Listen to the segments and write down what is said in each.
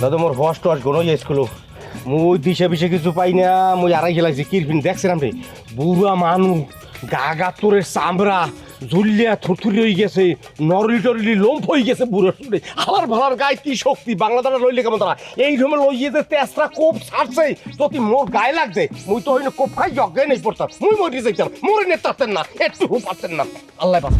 দাদা, মোর বস টস গণ স্কুল মুই দিশে পিছে কিছু পাই না, মুই আড়াই খেলাইছি কিরপিন দেখছিলাম রে বুড়া মানু। গা গা তোরের চামড়া ঝুলিয়া থুরথুরি হয়ে গেছে নরলি টরলি লোম্ফ হয়ে গেছে বুড়ো শুনে আলার ভালার গায়ে কি শক্তি? বাংলাদেশে রইলে কেমন তারা? এই সময় লই যে তেসরা কোপ ছাড়ছে যদি মোর গায়ে লাগছে। মুই তো হইলে কোপ খাই জগে নেই পড়তাম। মুই মরি যাইতাম মরে নে তাতেন না একটু হু পারতেন না। আল্লাহ বাস।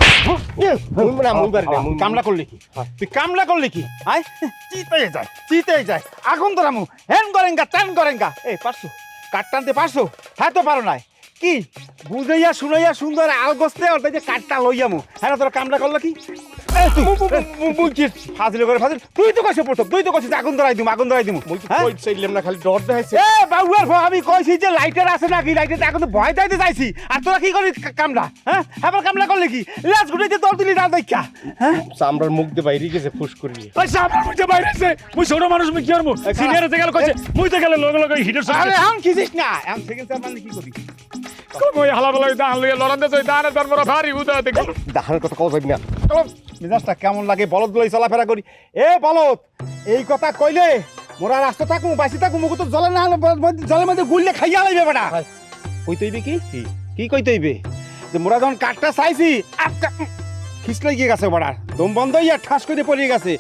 মুই না মুই বাড়ি না মুই কামলা করলি কি? তুই কামলা করলি কি? আয় চিতে যায় চিতে যায়। আগুন ধরামু হেন করেঙ্গা তেন করেঙ্গা। এই পারছ? কাট টানতে পারছ? হ্যাঁ তো পারো নাই। কি? বুঝাইয়া শুনাইয়া সুন্দর আলগস্তে ওর যে কাটটা লইয়ামু হ্যাঁ তোর কামলা করল কি? মুই ফাজিল করে ফাজিল। তুই তো পড়তো তুই তো আগুন ধরাই দিমু আগুন ধরাই দিমু। মুই হ্যাঁ? চাইলাম না খালি ডর দেখাইছে। এ বাবুয়ার আমি কইছি যে লাইটার আছে নাকি? লাইটার এখন তো ভয় দাইতে চাইছি। আর তোরা কি করিস কামলা হ্যাঁ? আবার কামলা করলে কি? গুটাইতে দল দিলি না দেখা হ্যাঁ? চামড়ার মুখ দিয়ে বাইরে গেছে ফুস করিয়ে ওই বাইরে মুই ছোট মানুষ মুই কি করব? সিনিয়র তে গেল কইছে মুইতে গেলে লগে লগে হিটের আরে সঙ্গে খিজিস না। এখন সেকেন্ড স্যার মানে কি করবি? কই হালা বলা দান লগে লড়ান দে দান দান মোরা ভারী উদা তে দেখার কথা কও যাবি না। মিজাজটা কেমন লাগে? বলদগুলো চলাফেরা করি। এ বলদ এই কথা কইলে মোরা রাস্তা থাকু বাসি থাকু মুখ তো জলে না হলে জলের মধ্যে গুললে খাইয়া লাইবে বেটা। কই তৈবে কি? কি? কই তৈবে যে মোরা যখন কাঠটা চাইছি আটকা খিসলাই গিয়ে গেছে বড়া। দম বন্ধ হইয়া ঠাস করে পড়ে গেছে।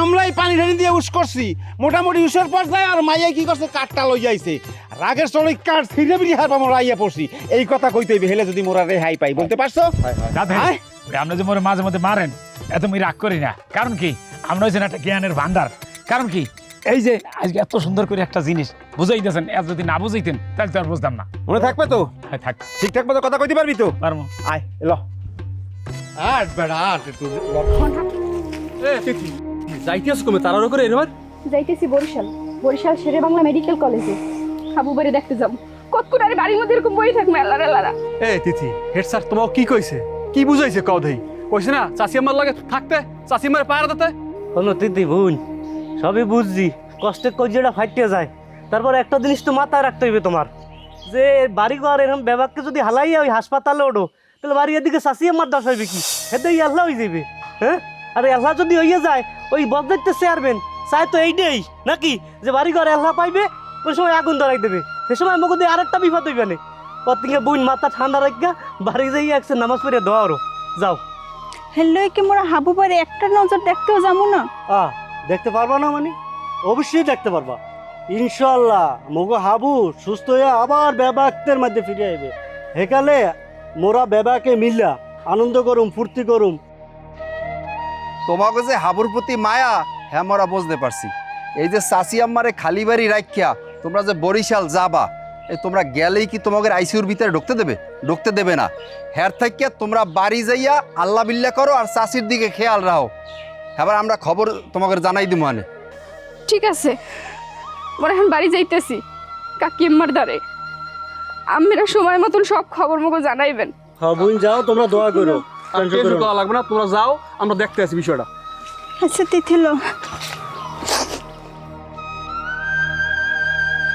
আমরাই পানি ঢেলে দিয়ে উস করছি। মোটামুটি উসের পর যায় আর মাইয়া কি করছে? কাঠটা লই যাইছে রাগের চড়ে কাঠ ছিঁড়ে বিড়ি হার মোরা আইয়া পড়ছি। এই কথা কইতে হইবে হেলে যদি মোরা রেহাই পাই বলতে পারছ? হ্যাঁ? আপনি যে মোরে মাঝে মধ্যে মারেন এত মুই রাগ করি না। কারণ কি? আমরা হচ্ছেন একটা জ্ঞানের ভান্ডার। কারণ কি? এই যে আজকে এত সুন্দর করে একটা জিনিস বুঝাইতেছেন এত যদি না বুঝাইতেন তাহলে তো আর বুঝতাম না। মনে থাকবে তো? হ্যাঁ, থাক। ঠিকঠাক মতো কথা কইতে পারবি তো? পারব। আয় এলো আর বেড়া আর একটু যাইতেছ কমে তাড়ারো করে এরবার? যাইতেছি বরিশাল। বরিশাল শেরে বাংলা মেডিকেল কলেজে। হাবু বাড়ি দেখতে যাব। কতক্ষণ আরে বাড়ির মধ্যে এরকম বই থাকবে আল্লাহ আল্লাহ এ তিথি হেড স্যার তোমাকে কি কইছে? কি বুঝাইছে কও দেই? কইছে না চাচি আমার লাগে থাকতে চাচি আমার পায়রা দিতে। হলো দিদি বোন সবই বুঝছি। কষ্টের কজিটা ফাইটে যায়। তারপর একটা জিনিস তো মাথায় রাখতে হইবে তোমার। যে বাড়ি ঘর এরকম ব্যবাককে যদি হালাইয়া ওই হাসপাতালে ওঠো তাহলে বাড়ি এদিকে শাসিয়ে দশ হইবে কি? হেতে আল্লাহ হয়ে যাবে হ্যাঁ? আর আল্লাহ যদি হইয়া যায় ওই বদলাইতে চেয়ারবেন চাই তো এইটাই নাকি? যে বাড়ি ঘরে আল্লাহ পাইবে ওই সময় আগুন ধরাই দেবে। সে সময় মুখ দিয়ে আরেকটা বিপদ হইবে না। কতিকে বোন মাথা ঠান্ডা রাখা বাড়ি যাই একসে নামাজ পড়ে দোয়ারও যাও। হ্যালো কি মোরা হাবু বাড়ি একটা নজর দেখতেও যাব না? আ দেখতে পারবা না মানে? অবশ্যই দেখতে পারবা। ইনশাল্লাহ মগো হাবু সুস্থ হয়ে আবার বেবাক্তের মধ্যে ফিরে আইবে। হেকালে মোরা বেবাকে মিল্লা আনন্দ করুম ফুর্তি করুম। তোমাকে যে হাবুর প্রতি মায়া হ্যাঁ মোরা বুঝতে পারছি। এই যে চাষি আম্মারে খালি বাড়ি রাখিয়া তোমরা যে বরিশাল যাবা এই তোমরা গেলেই কি তোমাদের আইসিউর ভিতরে ঢুকতে দেবে? ঢুকতে দেবে না। হ্যার থাকিয়া তোমরা বাড়ি যাইয়া আল্লাহ বিল্লা করো আর চাষির দিকে খেয়াল রাখো এবার আমরা খবর তোমাকে জানাই দিব মানে ঠিক আছে। মোরা এখন বাড়ি যাইতেছি কাকি আম্মার দ্বারে। আম্মেরা সময় মতন সব খবর মগো জানাইবেন। হ্যাঁ বোন যাও তোমরা দোয়া করো। আর টেনশন করা লাগবে না তোমরা যাও আমরা দেখতে আছি বিষয়টা। আচ্ছা তিথিলো